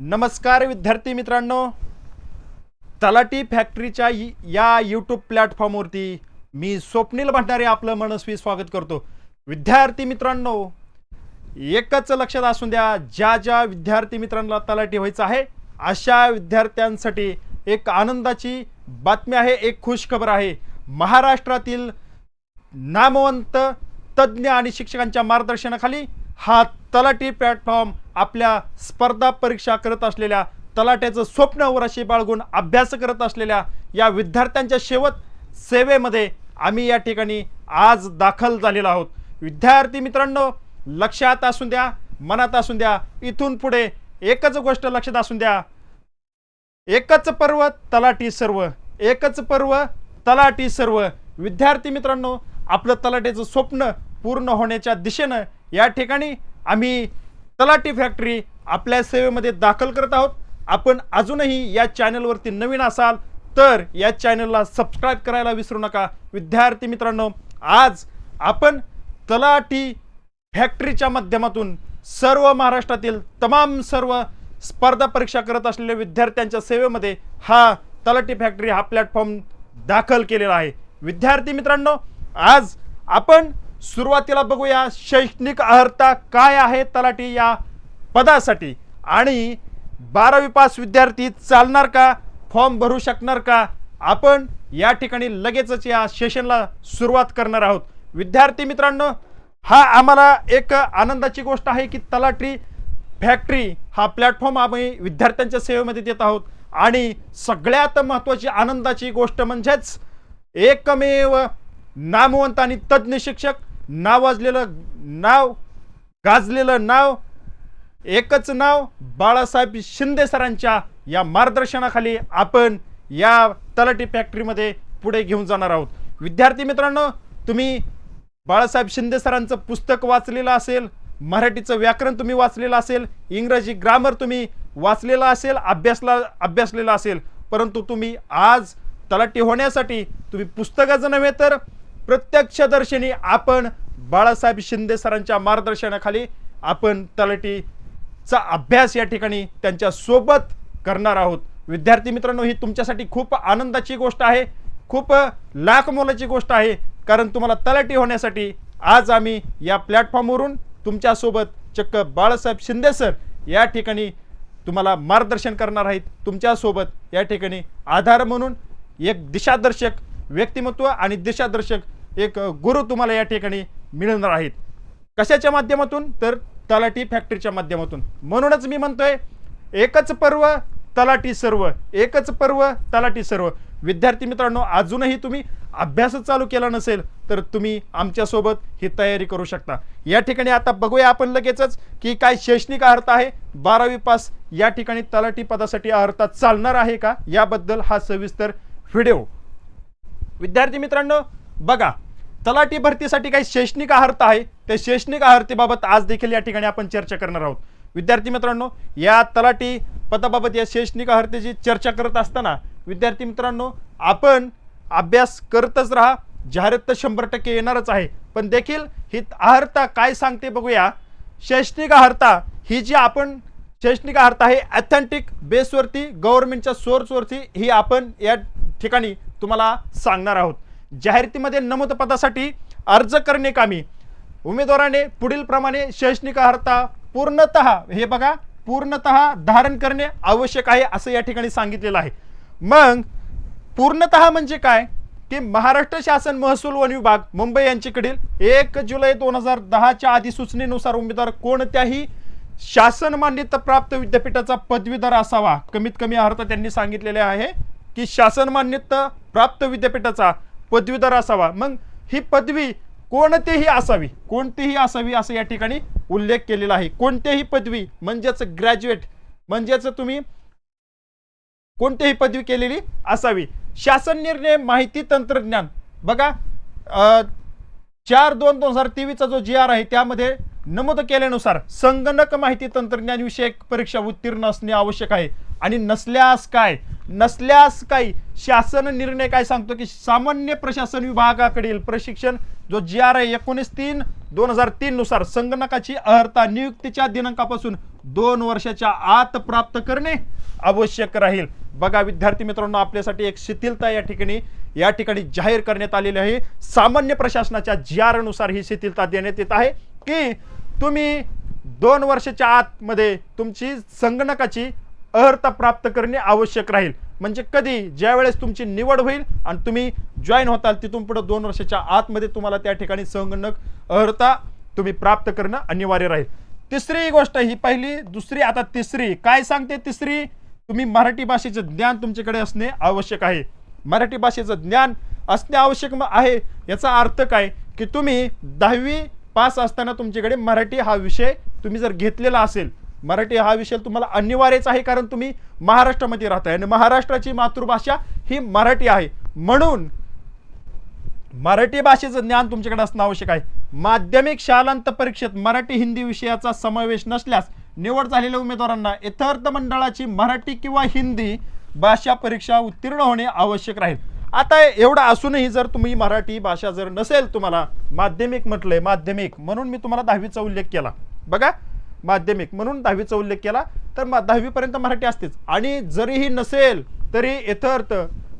नमस्कार विद्यार्थी मित्रांनो. तलाटी फॅक्टरीच्या या यूट्यूब प्लॅटफॉर्मवरती मी स्वप्नील भंडारे आपलं मनस्वी स्वागत करतो. विद्यार्थी मित्रांनो एकच लक्षात असून द्या ज्या ज्या विद्यार्थी मित्रांना तलाटी व्हायचं आहे अशा विद्यार्थ्यांसाठी एक आनंदाची बातमी आहे एक खुश खबर आहे. महाराष्ट्रातील नामवंत तज्ज्ञ आणि शिक्षकांच्या मार्गदर्शनाखाली हा तलाटी प्लॅटफॉर्म आपल्या स्पर्धा परीक्षा करत असलेल्या तलाट्याचं स्वप्न वराशी बाळगून अभ्यास करत असलेल्या या विद्यार्थ्यांच्या शेवट सेवेमध्ये आम्ही या ठिकाणी आज दाखल झालेलो आहोत. विद्यार्थी मित्रांनो लक्षात असून द्या मनात असून द्या इथून पुढे एकच गोष्ट लक्षात असून द्या. एकच पर्व तलाटी सर्व. एकच पर्व तलाटी सर्व. विद्यार्थी मित्रांनो आपलं तलाट्याचं स्वप्न पूर्ण होण्याच्या दिशेनं या ठिकाणी आम्ही तलाठी फॅक्टरी आपल्या सेवेमध्ये दाखल करत आहोत. आपण अजूनही या चॅनलवरती नवीन असाल तर या चॅनलला सबस्क्राईब करायला विसरू नका. विद्यार्थी मित्रांनो आज आपण तलाठी फॅक्टरीच्या माध्यमातून सर्व महाराष्ट्रातील तमाम सर्व स्पर्धा परीक्षा करत असलेल्या विद्यार्थ्यांच्या सेवेमध्ये हा तलाठी फॅक्टरी हा प्लॅटफॉर्म दाखल केलेला आहे. विद्यार्थी मित्रांनो आज आपण सुरुवातीला बघूया शैक्षणिक अर्हता काय आहे तलाठी या पदासाठी. आणि बारावी पास विद्यार्थी चालणार का? फॉर्म भरू शकणार का? आपण या ठिकाणी लगेचच या सेशनला सुरुवात करणार आहोत. विद्यार्थी मित्रांनो हा आम्हाला एक आनंदाची गोष्ट आहे की तलाठी फॅक्टरी हा प्लॅटफॉर्म आम्ही विद्यार्थ्यांच्या सेवेमध्ये देत आहोत. आणि सगळ्यात महत्त्वाची आनंदाची गोष्ट म्हणजेच एकमेव नामवंत आणि तज्ज्ञ शिक्षक नावाजलेलं नाव गाजलेलं नाव एकच नाव बाळासाहेब शिंदे सरांच्या या मार्गदर्शनाखाली आपण या तलाठी फॅक्टरीमध्ये पुढे घेऊन जाणार आहोत. विद्यार्थी मित्रांनो तुम्ही बाळासाहेब शिंदे सरांचं पुस्तक वाचलेलं असेल मराठीचं व्याकरण तुम्ही वाचलेलं असेल इंग्रजी ग्रामर तुम्ही वाचलेलं असेल अभ्यासला अभ्यासलेलं असेल परंतु तुम्ही आज तलाठी होण्यासाठी तुम्ही पुस्तकाचं नव्हे तर प्रत्यक्षदर्शनी आपण बाळासाहेब शिंदे सरांच्या मार्गदर्शनाखाली आपण तलाठीचा अभ्यास या ठिकाणी त्यांच्यासोबत करणार आहोत. विद्यार्थी मित्रांनो ही तुमच्यासाठी खूप आनंदाची गोष्ट आहे. खूप लाख मोलाची गोष्ट आहे. कारण तुम्हाला तलाठी होण्यासाठी आज आम्ही या प्लॅटफॉर्मवरून तुमच्यासोबत चक्क बाळासाहेब शिंदे सर या ठिकाणी तुम्हाला मार्गदर्शन करणार आहेत. तुमच्यासोबत या ठिकाणी आधार म्हणून एक दिशादर्शक व्यक्तिमत्व आणि दिशादर्शक एक गुरु तुम्हाला या ठिकाणी मिळणार आहेत. कशाच्या माध्यमातून? तर तलाठी फॅक्टरीच्या माध्यमातून. म्हणूनच मी म्हणतोय एकच पर्व तलाठी सर्व. एकच पर्व तलाठी सर्व. विद्यार्थी मित्रांनो अजूनही तुम्ही अभ्यास चालू केला नसेल तर तुम्ही आमच्यासोबत ही तयारी करू शकता. या ठिकाणी आता बघूया आपण लगेचच की काय शैक्षणिक अर्थ आहे. बारावी पास या ठिकाणी तलाठी पदासाठी अर्हता चालणार आहे का? याबद्दल हा सविस्तर व्हिडिओ. विद्यार्थी मित्रांनो बघा. तलाठी भरतीसाठी काही शैक्षणिक अर्हता आहे. त्या शैक्षणिक अर्हतेबाबत आज देखील या ठिकाणी आपण चर्चा करणार आहोत. विद्यार्थी मित्रांनो या तलाठी पदाबाबत या शैक्षणिक अर्हतेची चर्चा करत असताना विद्यार्थी मित्रांनो आपण अभ्यास करतच राहा. जाहिरात तर शंभर टक्के येणारच आहे. पण देखील ही अर्हता काय सांगते बघूया. शैक्षणिक अर्हता ही जी आपण शैक्षणिक अर्हता आहे ॲथेंटिक बेसवरती गव्हर्नमेंटच्या सोर्सवरती ही आपण या ठिकाणी तुम्हाला सांगणार आहोत. जाहिरातीमध्ये नमूद पदासाठी अर्ज करणे कामी. उमेदवाराने पुढील प्रमाणे शैक्षणिक अर्हता पूर्णतः हे बघा पूर्णतः धारण करणे आवश्यक आहे असं या ठिकाणी सांगितलेलं आहे. मग पूर्णतः म्हणजे काय? की महाराष्ट्र शासन महसूल वन विभाग मुंबई यांच्याकडील एक जुलै दोन हजार दहाच्या अधिसूचनेनुसार उमेदवार कोणत्याही शासन मान्यता प्राप्त विद्यापीठाचा पदवीधर असावा. कमीत कमी अर्थ त्यांनी सांगितलेले आहे की शासन मान्यता प्राप्त विद्यापीठाचा पदवीधर असावा. मग ही पदवी कोणतीही असावी. कोणतीही असावी असं या ठिकाणी उल्लेख केलेला आहे. कोणतेही पदवी म्हणजेच ग्रॅज्युएट म्हणजेच तुम्ही कोणतीही पदवी केलेली असावी. शासन निर्णय माहिती तंत्रज्ञान. बघा चार दोन दोन हजार तेवीसचा जो जी आर आहे त्यामध्ये नमूद केल्यानुसार संगणक माहिती तंत्रज्ञान विषयक परीक्षा उत्तीर्ण असणे आवश्यक आहे. आणि नसल्यास काय? नसल्यास काही शासन निर्णय काय सांगतो की सामान्य प्रशासन विभागाकडील प्रशिक्षण जो जी आर आहे एकोणीस तीन दोन हजार तीननुसार संगणकाची अर्हता नियुक्तीच्या दिनांकापासून दोन वर्षाच्या आत प्राप्त करणे आवश्यक राहील. बघा विद्यार्थी मित्रांनो आपल्यासाठी एक शिथिलता या ठिकाणी या ठिकाणी जाहीर करण्यात आलेली आहे. सामान्य प्रशासनाच्या जी आरनुसार ही शिथिलता देण्यात येत आहे. की तुम्ही दोन वर्षाच्या आतमध्ये तुमची संगणकाची अर्हता प्राप्त करणे आवश्यक राहील. म्हणजे कधी ज्यावेळेस तुमची निवड होईल आणि तुम्ही जॉईन होताल तिथून पुढं दोन वर्षाच्या आतमध्ये तुम्हाला त्या ठिकाणी संगणक अर्हता तुम्ही प्राप्त करणं अनिवार्य राहील. तिसरी गोष्ट ही पहिली दुसरी आता तिसरी. काय सांगते तिसरी? तुम्ही मराठी भाषेचं ज्ञान तुमच्याकडे असणे आवश्यक आहे. मराठी भाषेचं ज्ञान असणे आवश्यक आहे. याचा अर्थ काय? की तुम्ही दहावी पास असताना तुमच्याकडे मराठी हा विषय तुम्ही जर घेतलेला असेल मराठी हा विषय तुम्हाला अनिवार्यच आहे कारण तुम्ही महाराष्ट्रामध्ये राहताय आणि महाराष्ट्राची मातृभाषा ही मराठी आहे. म्हणून मराठी भाषेचं ज्ञान तुमच्याकडे असणं आवश्यक आहे. माध्यमिक शालांत परीक्षेत मराठी हिंदी विषयाचा समावेश नसल्यास निवड झालेल्या उमेदवारांना यथार्थ मंडळाची मराठी किंवा हिंदी भाषा परीक्षा उत्तीर्ण होणे आवश्यक राहील. आता एवढं असूनही जर तुम्ही मराठी भाषा जर नसेल तुम्हाला माध्यमिक म्हटलंय माध्यमिक म्हणून मी तुम्हाला दहावीचा उल्लेख केला. बघा माध्यमिक म्हणून दहावीचा उल्लेख केला तर मा- दहावीपर्यंत मराठी असतेच. आणि जरीही नसेल तरी यथार्थ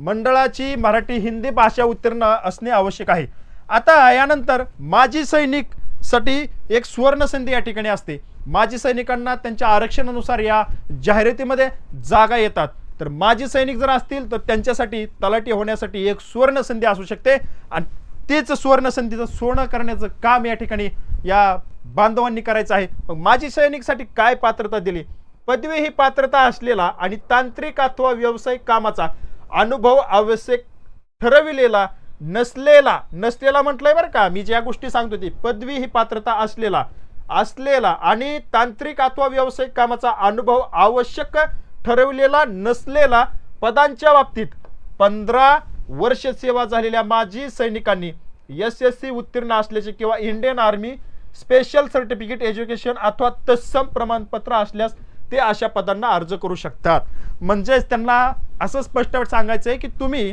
मंडळाची मराठी हिंदी भाषा उत्तीर्ण असणे आवश्यक आहे. आता यानंतर माजी सैनिकसाठी एक सुवर्ण संधी या ठिकाणी असते. माजी सैनिकांना त्यांच्या आरक्षणानुसार या जाहिरातीमध्ये जागा येतात. तर माजी सैनिक जर असतील तर त्यांच्यासाठी तलाठी होण्यासाठी एक सुवर्ण संधी असू शकते. आणि तेच सुवर्ण संधीचं सोनं करण्याचं काम या ठिकाणी या बांधवांनी करायचं आहे. मग माजी सैनिकसाठी काय पात्रता दिली? पदवी ही पात्रता असलेला आणि तांत्रिक अथवा व्यावसायिक कामाचा अनुभव आवश्यक ठरविलेला नसलेला नसलेला म्हटलंय बरं का मी ज्या गोष्टी सांगतो ती पदवी ही पात्रता असलेला असलेला आणि तांत्रिक अथवा व्यावसायिक कामाचा अनुभव आवश्यक ठरवलेला नसलेला पदांच्या बाबतीत पंधरा वर्ष सेवा झालेल्या माजी सैनिकांनी एस एस सी उत्तीर्ण असल्याचे किंवा Indian army special certificate education अथवा तत्सम प्रमाणपत्र असल्यास ते अशा पदांना अर्ज करू शकतात. म्हणजेच त्यांना असं स्पष्ट सांगायचं आहे की तुम्ही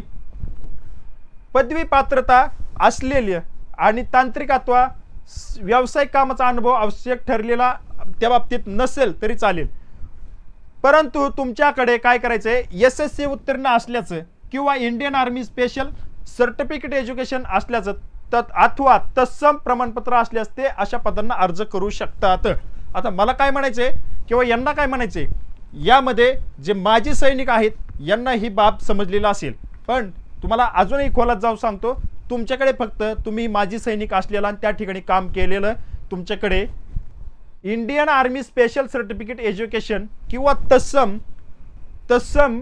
पदवी पात्रता असलेली आणि तांत्रिक अथवा व्यावसायिक कामाचा अनुभव आवश्यक ठरलेला त्या बाबतीत नसेल तरी चालेल. परंतु तुमच्याकडे काय करायचं आहे एस एस सी उत्तीर्ण असल्याचं किंवा Indian army special certificate education असल्याचं तत् अथवा तत्सम प्रमाणपत्र असल्यास ते अशा पदांना अर्ज करू शकतात. आता मला काय म्हणायचं आहे किंवा यांना काय म्हणायचं आहे यामध्ये जे माजी सैनिक आहेत यांना ही बाब समजलेला असेल. पण तुम्हाला अजूनही खोलात जाऊन सांगतो तुमच्याकडे फक्त तुम्ही माजी सैनिक असलेला आणि त्या ठिकाणी काम केलेलं तुमच्याकडे Indian army special certificate education किंवा तत्सम तत्सम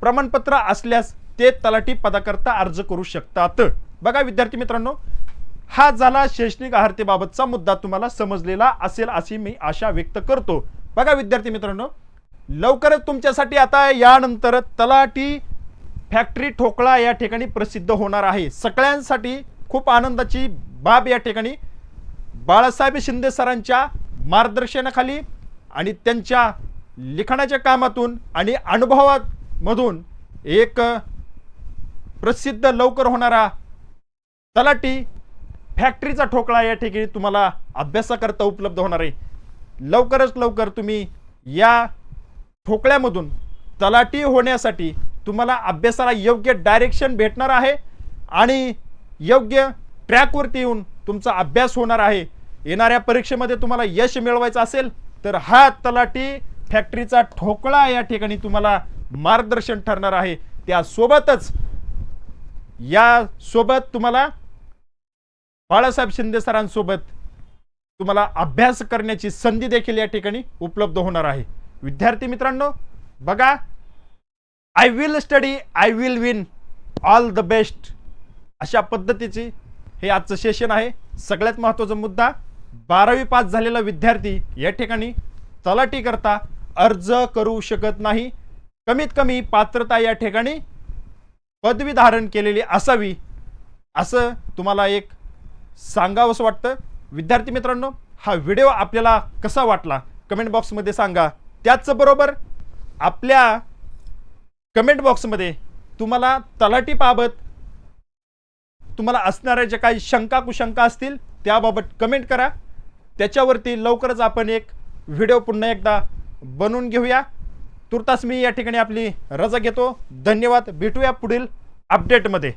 प्रमाणपत्र असल्यास ते तलाठी पदाकरता अर्ज करू शकतात. बघा विद्यार्थी मित्रांनो हा झाला शैक्षणिक आहारतेबाबतचा मुद्दा तुम्हाला समजलेला असेल अशी मी आशा व्यक्त करतो. बघा विद्यार्थी मित्रांनो लवकरच तुमच्यासाठी आता यानंतर तलाठी फॅक्टरी ठोकळा या ठिकाणी प्रसिद्ध होणार आहे. सगळ्यांसाठी खूप आनंदाची बाब या ठिकाणी. बाळासाहेब शिंदे सरांच्या मार्गदर्शनाखाली आणि त्यांच्या लिखाणाच्या कामातून आणि अनुभवामधून एक प्रसिद्ध लवकर होणारा तलाटी फॅक्टरीचा ठोकळा या ठिकाणी तुम्हाला अभ्यासाकरता उपलब्ध होणार आहे. लवकरच लवकर तुम्ही या ठोकळ्यामधून तलाटी होण्यासाठी तुम्हाला अभ्यासाला योग्य डायरेक्शन भेटणार आहे आणि योग्य ट्रॅकवरती येऊन तुमचा अभ्यास होणार आहे. येणाऱ्या परीक्षेमध्ये तुम्हाला यश मिळवायचं असेल तर हा तलाठी फॅक्टरीचा ठोकळा या ठिकाणी तुम्हाला मार्गदर्शन ठरणार आहे. त्यासोबतच या सोबत तुम्हाला बाळासाहेब शिंदे सरांसोबत तुम्हाला अभ्यास करण्याची संधी देखील या ठिकाणी उपलब्ध होणार आहे. विद्यार्थी मित्रांनो बघा I will study I will win all the best अशा पद्धतीची हे आजचं सेशन आहे. सगळ्यात महत्त्वाचा मुद्दा बारावी पास झालेला विद्यार्थी या ठिकाणी तलाठी करता अर्ज करू शकत नाही. कमीत कमी पात्रता या ठिकाणी पदवी धारण केलेली असावी असं तुम्हाला एक सांगावंसं वाटतं? विद्यार्थी मित्रांनो हा व्हिडिओ आपल्याला कसा वाटला? कमेंट बॉक्समध्ये सांगा. त्याचबरोबर आपल्या कमेंट बॉक्समध्ये तुम्हाला तलाठीबाबत तुम्हाला असणाऱ्या ज्या काही शंका कुशंका असतील त्याबाबत कमेंट करा. त्याच्यावरती लवकरच आपण एक व्हिडिओ पुन्हा एकदा बनवून घेऊया. तुर्तास मी या ठिकाणी आपली रजा घेतो. धन्यवाद. भेटूया पुढील अपडेटमध्ये